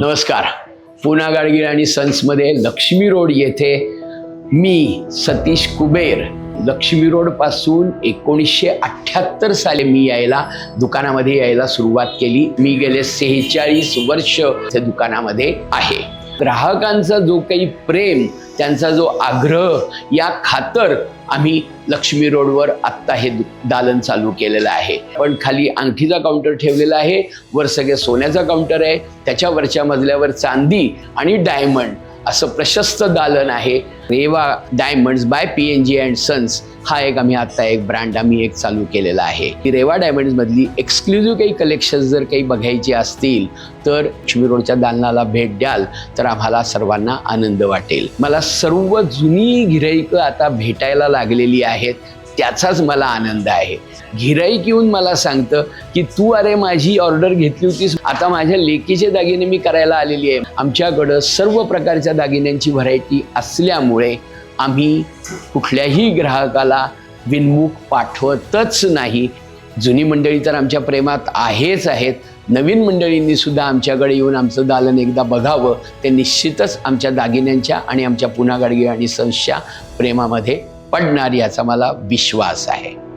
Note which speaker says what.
Speaker 1: नमस्कार. पुना गाडगीळ आणि सन्समध्ये लक्ष्मी रोड येथे मी सतीश कुबेर. लक्ष्मी रोडपासून एकोणीसशे अठ्ठ्याहत्तर साली मी यायला दुकानामध्ये यायला सुरुवात केली. मी गेले सेहेचाळीस वर्ष त्या दुकानामध्ये आहे. ग्राहकांचा जो काही प्रेम त्यांचा जो आग्रह या खातर आम्ही लक्ष्मी रोडवर आत्ता हे दु- दालन चालू केलेलं आहे. पण खाली अंगठीचा काउंटर ठेवलेला आहे वर सगळे सोन्याचा काउंटर आहे त्याच्या वरच्या मजल्यावर चांदी आणि डायमंड असं प्रशस्त दालन आहे. Reva diamonds by P N G and sons हा एक आम्ही आत्ता एक ब्रँड आम्ही एक चालू केलेला आहे. की रेवा डायमंड्स मधली एक्सक्लुझिव्ह काही कलेक्शन जर काही बघायची असतील तर लक्ष्मी रोडच्या दालनाला भेट द्याल तर आम्हाला सर्वांना आनंद वाटेल. मला सर्व जुनी गिराईकं आता भेटायला लागलेली आहेत. त्याचाच मला आनंद आहे. गिराईक येऊन मला सांगतं की तू अरे माझी ऑर्डर घेतली होतीस आता माझ्या लेकीचे दागिने मी करायला आलेली आहे. आमच्याकडं सर्व प्रकारच्या दागिन्यांची व्हरायटी असल्यामुळे आम्ही कुठल्याही ग्राहकाला विनमुख पाठवतच नाही. जुनी मंडळी तर आमच्या प्रेमात आहेच आहेत. नवीन मंडळींनी सुद्धा आमच्याकडे येऊन आमचं दालन एकदा बघावं. ते निश्चितच आमच्या दागिन्यांच्या आणि आमच्या पुन्हा गाडगी आणि संशा प्रेमामध्ये पडणार याचा मला विश्वास आहे.